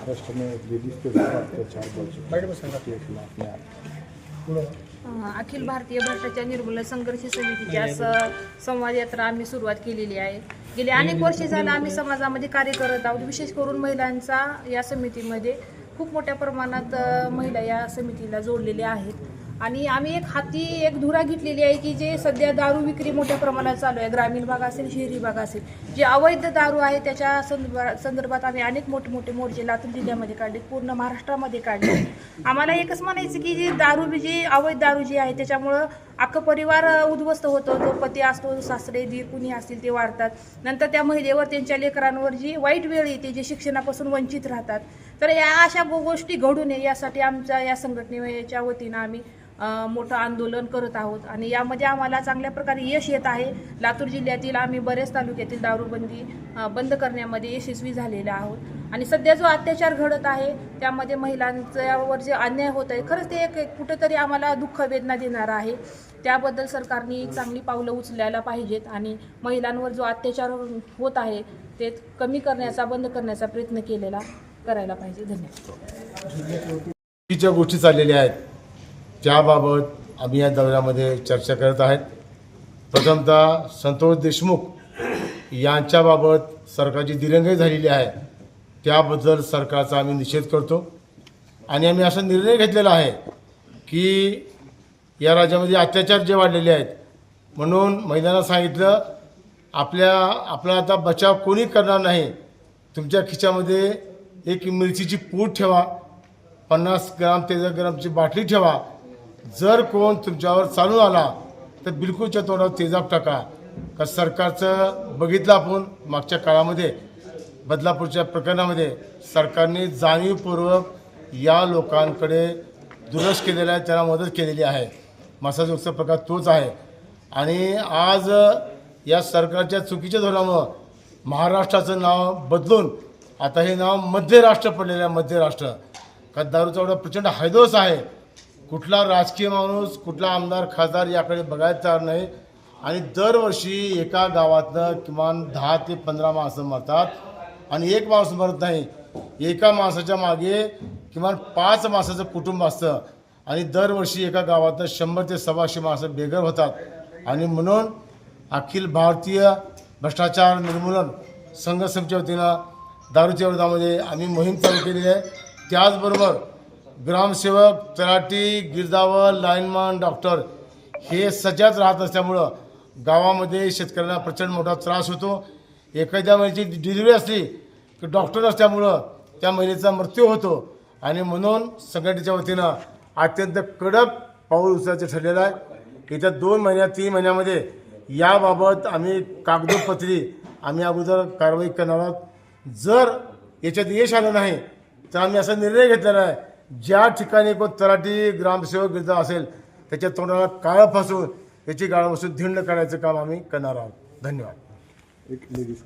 महाराष्ट्र में लेडीज के साथ अत्याचार है के खिलाफ अ, अखिल भारतीय भ्रष्टाचार निर्मूलन संघर्ष समितीची आज अ, संवाद यात्रा आम्ही सुरुवात केलेली आहे. गेली अनेक वर्षे झालं आम्ही समाजामध्ये कार्य करत आहोत. विशेष करून महिलांचा या समितीमध्ये खूप मोठ्या प्रमाणात महिला या समितीला जोडलेल्या आहेत. आणि आम्ही एक हाती एक धुरा घेतलेली आहे की जे सध्या दारू विक्री मोठ्या प्रमाणात चालू आहे. ग्रामीण भाग असेल शहरी भाग असेल. जे अवैध दारू आहे त्याच्या संदर्भात संदर्भात आम्ही अनेक मोठमोठे मोर्चे लातूर जिल्ह्यामध्ये काढले पूर्ण महाराष्ट्रामध्ये काढले. आम्हाला एकच म्हणायचं की जी दारू बी जी अवैध दारू जी आहे त्याच्यामुळं अख्खं परिवार उद्ध्वस्त होतो. तो पती असतो सासरे दीर कुणी असतील ते वाढतात. नंतर त्या महिलेवर त्यांच्या लेकरांवर जी वाईट वेळ येते जे शिक्षणापासून वंचित राहतात. तर या अशा गोष्टी घडू नये यासाठी आमच्या या संघटनेच्या वतीनं आम्ही मोठं आंदोलन करत आहोत. आणि यामध्ये आम्हाला चांगल्या प्रकारे यश येत आहे. लातूर जिल्ह्यातील आम्ही बरेच तालुक्यातील दारूबंदी बंद करण्यामध्ये यशस्वी झालेले आहोत. आणि सध्या जो अत्याचार घडत आहे त्यामध्ये महिलांच्यावर जे अन्याय होत आहे खरंच ते एक कुठेतरी आम्हाला दुःख वेदना देणारं आहे. त्याबद्दल सरकारने चांगली पावलं उचलायला पाहिजेत आणि महिलांवर जो अत्याचार होत आहे ते कमी करण्याचा बंद करण्याचा प्रयत्न केलेला करायला पाहिजे. धन्यवाद. चुकीच्या गोष्टी चाललेल्या आहेत. त्याबाबत आम्ही या दौऱ्यामध्ये चर्चा करत आहेत. प्रथमतः संतोष देशमुख यांच्याबाबत सरकारची दिरंगाई झालेली आहे त्याबद्दल सरकारचा आम्ही निषेध करतो. आणि आम्ही असा निर्णय घेतलेला आहे की या राज्यामध्ये अत्याचार जे वाढलेले आहेत म्हणून महिलांना सांगितलं आपल्या आपला आता बचाव कोणी करणार नाही तुमच्या खिच्यामध्ये एक मिरचीची पूड ठेवा पन्नास ग्राम तेजा ग्रामची बाटली ठेवा जर कोण तुमच्यावर चालून आला तर बिलकुलच्या तोंडावर तेजाब टाका. का सरकारचं बघितलं आपण मागच्या काळामध्ये बदलापूरच्या प्रकरणामध्ये सरकारने जाणीवपूर्वक या लोकांकडे दुर्लक्ष केलेलं आहे त्यांना मदत केलेली आहे. मसाजोगचा प्रकार तोच आहे. आणि आज या सरकारच्या चुकीच्या धोरणामुळं महाराष्ट्राचं नाव बदलून आता हे नाव मध्य राष्ट्र पडलेलं आहे मध्य राष्ट्र. का दारूचा एवढा प्रचंड हैदोस आहे. कुठला राजकीय माणूस कुठला आमदार खासदार याकडे बघायला तयार नाही. आणि दरवर्षी एका गावातनं किमान दहा ते पंधरा माणसं मरतात. आणि एक माणूस मरत नाही. एका माणसाच्या मागे किमान पाच माणसाचं कुटुंब असतं. आणि दरवर्षी एका गावातनं शंभर ते सव्वाशे माणसं बेघर होतात. आणि म्हणून अखिल भारतीय भ्रष्टाचार निर्मूलन संघ समितीच्या वतीनं दारूच्या विरोधामध्ये आम्ही मोहीम चालू केलेली आहे. त्याचबरोबर ग्रामसेवक तलाठी गिरदावर लाईनमन डॉक्टर हे सज्जाच राहत असल्यामुळं गावामध्ये शेतकऱ्यांना प्रचंड मोठा त्रास होतो. एखाद्या महिलेची डिलिव्हरी असली की डॉक्टर असल्यामुळं त्या महिलेचा मृत्यू होतो आणि म्हणून संघटनेच्या वतीनं अत्यंत कडक पाऊल उचलायचं ठरलेलं आहे. येत्या दोन महिन्यात तीन महिन्यामध्ये याबाबत आम्ही कागदोपत्री आम्ही अगोदर कारवाई करणार आहोत. जर याच्यात यश आलं नाही तर आम्ही असा निर्णय घेतलेला आहे ज्या ठिकाणी कोण तलाठी ग्रामसेवक गिरजा असेल त्याच्या तोंडाला काळं फासून त्याची गाळं बसून धिंड करायचं काम आम्ही करणार आहोत. धन्यवाद. एक लेडीज